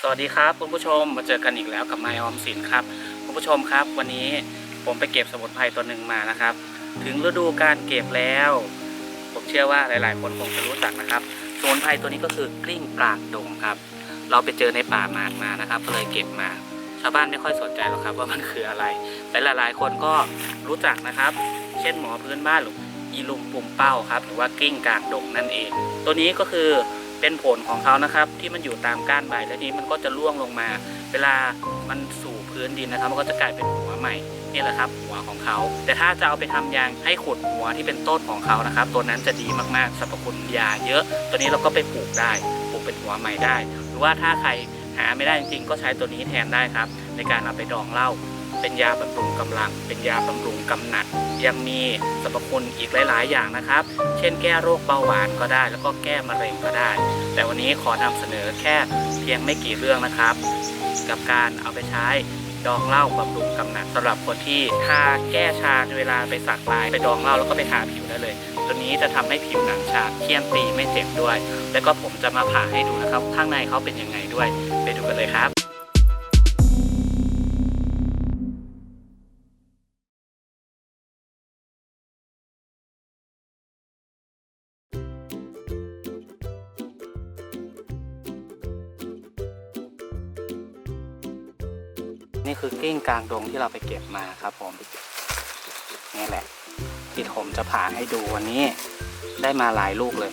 สวัสดีครับคุณผู้ชมมาเจอกันอีกแล้วกับไมออมสินครับคุณผู้ชมครับ วันนี้ผมไปเก็บสมุนไพรตัวหนึ่งมานะครับ ถึงฤดูการเก็บแล้ว ผมเชื่อว่าหลาย ๆ คนคงจะรู้จักนะครับสมุนไพรตัวนี้ก็คือกลิ้งปลากดงครับ เราไปเจอในป่าหมากมานะครับ ก็เลยเก็บมา ชาวบ้านไม่ค่อยสนใจหรอกครับ ว่ามันคืออะไร แต่หลาย ๆ คนก็รู้จักนะครับ เช่นหมอพื้นบ้านหรืออีลุมปุ่มเป้าครับ หรือว่ากลิ้งกลางดงนั่นเอง ตัวนี้ก็คือ เป็นผลของเขานะครับ ที่มันอยู่ตามก้านใบแล้วนี้มันก็จะร่วงลงมา เวลามันสู่พื้นดินนะครับ มันก็จะกลายเป็นหัวใหม่นี่แหละครับหัวของเขา แต่ถ้าจะเอาไปทำยางให้ขุดหัวที่เป็นต้นของเขานะครับ ตัวนั้นจะดีมากๆสรรพคุณยาเยอะ ตัวนี้เราก็ไปปลูกได้ปลูกเป็นหัวใหม่ได้ หรือว่าถ้าใครหาไม่ได้จริงๆก็ใช้ตัวนี้แทนได้ครับ ในการเอาไปดองเหล้า เป็นยาบำรุงกำลัง เป็นยาบำรุงกำหนัด ยังมีสรรพคุณอีกหลาย ๆ อย่างนะครับ เช่นแก้โรคเบาหวานก็ได้ แล้วก็แก้มะเร็งก็ได้ แต่วันนี้ขอนำเสนอแค่เพียงไม่กี่เรื่องนะครับ กับการเอาไปใช้ดองเหล้าบำรุงกำหนัดสำหรับคนที่ทาแก้ชาเวลาไปสักลาย ไปดองเหล้าแล้วก็ไปทาผิวได้เลย ตัวนี้จะทำให้ผิวหนังชาเคี่ยนตีไม่เจ็บด้วย แล้วก็ผมจะมาผ่าให้ดูนะครับ ข้างในเขาเป็นยังไงด้วย ไปดูกันเลยครับ นี่คือกิ้งกลางดงที่เราไปเก็บมาครับผม นี่แหละ ที่ผมจะผ่าให้ดูวันนี้ ได้มาหลายลูกเลย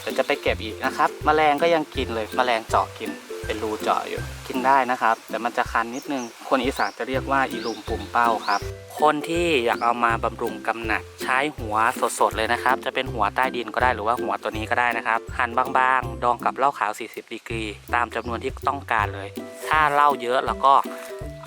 เดี๋ยวจะไปเก็บอีกนะครับแมลงก็ยังกินเลยแมลงเจาะกิน เป็นรูเจาะอยู่ กินได้นะครับ แต่มันจะคันนิดนึง คนอีสานจะเรียกว่าอีลุมปุ่มเป้าครับ คนที่อยากเอามาบำรุงกำหนัด ใช้หัวสดๆเลยนะครับ จะเป็นหัวใต้ดินก็ได้หรือว่าหัวตัวนี้ก็ได้นะครับ หั่นบางๆ ดองกับเหล้าขาว 40ดีกรี ตามจำนวนที่ต้องการเลย ถ้าเหล้าเยอะแล้วก็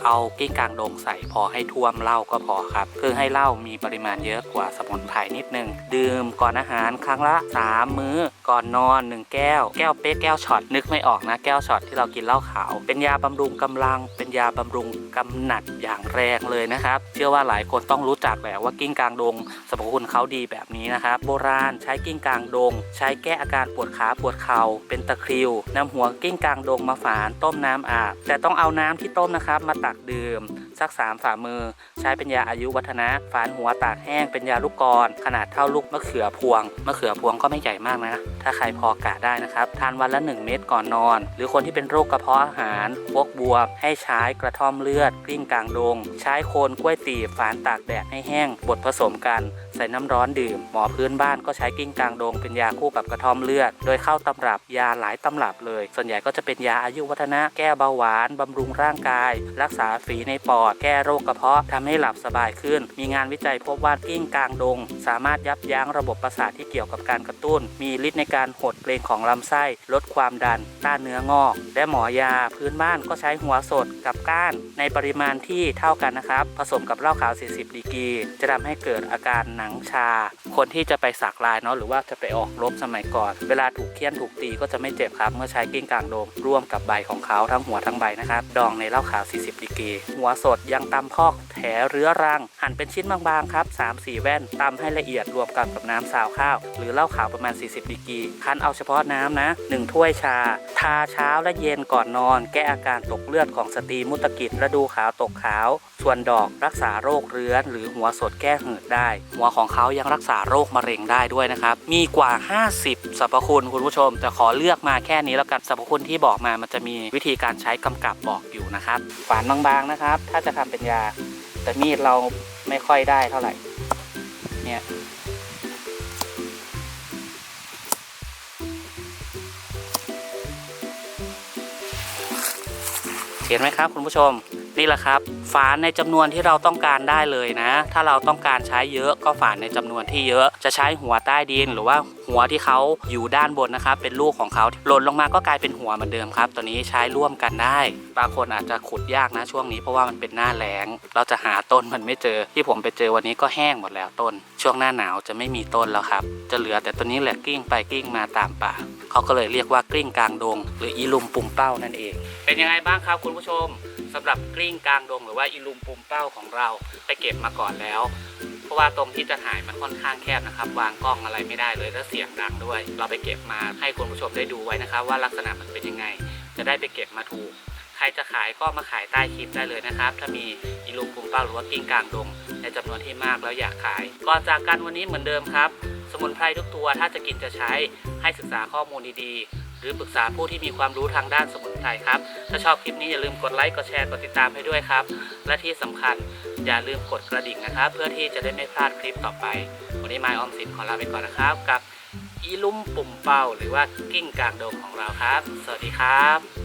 เอากิ้งกลางดงใส่พอให้ท่วมเหล้าก็พอครับคือให้เหล้ามีปริมาณเยอะกว่าสมุนไพรนิดนึง ดื่มก่อนอาหารครั้งละ 3 มื้อ ก่อนนอน 1 แก้ว แก้วเป๊กแก้วช็อตนึกไม่ออกนะแก้วช็อตที่เรากินเหล้าขาว เป็นยาบำรุงกำลัง เป็นยาบำรุงกำหนัดอย่างแรงเลยนะครับ เชื่อว่าหลายคนต้องรู้จักแหละว่ากิ้งกลางดงสรรพคุณเขาดีแบบนี้นะครับ โบราณใช้กิ้งกลางดง ใช้แก้อาการปวดขาปวดเข่าเป็นตะคริวนำหัวกิ้งกลางดงมาฝานต้มน้ำอาบแต่ต้องเอาน้ำที่ต้มนะครับมาตักดื่ม สักสาฝ่ามือ ใช้เป็นยาอายุวัฒนะฝานหัวตากแห้งเป็นยาลูกกร ขนาดเท่าลูกมะเขือพวงมะเขือพวงก็ไม่ใหญ่มากนะ ถ้าใครพอกะได้นะครับ ทานวันละ 1 เม็ดก่อนนอน หรือคนที่เป็นโรคกระเพาะอาหารพวกบวมให้ใช้กระท่อมเลือดกลิ้งกลางดง ใช้โคนกล้วยตีบฝานตากแดดให้แห้งบดผสมกัน ใส่น้ำร้อนดื่ม หมอพื้นบ้านก็ใช้กิ้งกลางดง เป็นยาคู่กับกระท่อมเลือด โดยเข้าตำรับยาหลายตำรับเลย ส่วนใหญ่ก็จะเป็นยาอายุวัฒนะแก้เบาหวานบำรุงร่างกาย รักษาฝีในปอดแก้โรคกระเพาะทำให้หลับสบายขึ้น มีงานวิจัยพบว่ากิ้งกลางดง สามารถยับยั้งระบบประสาทที่เกี่ยวกับการกระตุ้น มีฤทธิ์ในการหดเพลงของลำไส้ ลดความดัน ต้านเนื้องอก และหมอยาพื้นบ้านก็ใช้หัวสดกับก้านในปริมาณที่เท่ากันนะครับ ผสมกับเหล้าขาว 40 ดีกรี จะทำให้เกิดอาการหนังชา คนที่จะไปสักลายเนาะหรือว่าจะไปออกรบสมัยก่อน เวลาถูกเคี่ยนถูกตีก็จะไม่เจ็บครับ เมื่อใช้กิ้งกลางโดมร่วมกับใบของเขาทั้งหัวทั้งใบนะครับ ดองในเหล้าขาว 40 ดีกรี หัวสดยังตำพอกแถเรื้อรัง หั่นเป็นชิ้นบางๆครับ 3-4 แว่นตำให้ละเอียดรวมกันกับน้ำซาวข้าว หรือเหล้าขาวประมาณ 40ดีกรีคั้นเอาเฉพาะน้ำนะ 1 ถ้วยชา ทาเช้าและเย็นก่อนนอน แก้อาการตกเลือดของสตรีมุตกิจฤดูขาวตกขาว ส่วนดอกรักษาโรคเรื้อน หรือหัวสดแก้หืดได้ หัวของเขายังรักษาโรคมะเร็งได้ด้วยนะครับมีกว่า 50สรรพคุณคุณผู้ชมแต่ขอเลือกมาแค่นี้แล้วกันสรรพคุณที่บอกมามันจะมีวิธีการใช้กำกับบอกอยู่นะครับฝานบางๆนะครับ ถ้าจะทำเป็นยา แต่มีดเราไม่ค่อยได้เท่าไหร่ เนี่ยเห็นไหมครับคุณผู้ชม นี่แหละครับ ฝานในจำนวนที่เราต้องการได้เลยนะ ถ้าเราต้องการใช้เยอะก็ฝานในจำนวนที่เยอะจะใช้หัวใต้ดินหรือว่าหัวที่เขาอยู่ด้านบนนะครับ เป็นลูกของเขาหล่นลงมาก็กลายเป็นหัวเหมือนเดิมครับ ตัวนี้ใช้ร่วมกันได้ บางคนอาจจะขุดยากนะช่วงนี้เพราะว่ามันเป็นหน้าแล้ง เราจะหาต้นมันไม่เจอ ที่ผมไปเจอวันนี้ก็แห้งหมดแล้วต้น ช่วงหน้าหนาวจะไม่มีต้นแล้วครับ จะเหลือแต่ตัวนี้แหละกิ้งไปกิ้งมาตามป่า เขาก็เลยเรียกว่ากลิ้งกลางดง หรืออีลุมปุ่มเป้านั่นเอง เป็นยังไงบ้างครับคุณผู้ชมสำหรับกลิ้งกลางดง หรือว่าอีลุมปุ่มเป้าของเราไปเก็บมาก่อนแล้ว เพราะว่าตรงที่จะถ่ายมันค่อนข้างแคบนะครับ วางกล้องอะไรไม่ได้เลยแล้วเสียงดังด้วย เราไปเก็บมาให้คุณผู้ชมได้ดูไว้นะครับ ว่าลักษณะมันเป็นยังไง จะได้ไปเก็บมาถูกใครจะขายก็มาขายใต้คลิปได้เลยนะครับ ถ้ามีอีลุงปุมเป้าหรือว่ากิ้งกลางดง ในจำนวนที่มากแล้วอยากขายก่อนจากกันวันนี้เหมือนเดิมครับ สมุนไพรทุกตัวถ้าจะกินจะใช้ให้ศึกษาข้อมูลดีๆ หรือปรึกษาผู้ที่มีความรู้ทางด้านสมุนไพรครับ ถ้าชอบคลิปนี้อย่าลืมกดไลค์ กดแชร์ กดติดตามให้ด้วยครับ และที่สำคัญอย่าลืมกดกระดิ่งนะครับ เพื่อที่จะได้ไม่พลาดคลิปต่อไป วันนี้ไมออมสินขอลาไปก่อนนะครับ กับอีลุ่มปุ่มเป้าหรือว่ากิ้งกลางดงของเราครับ สวัสดีครับ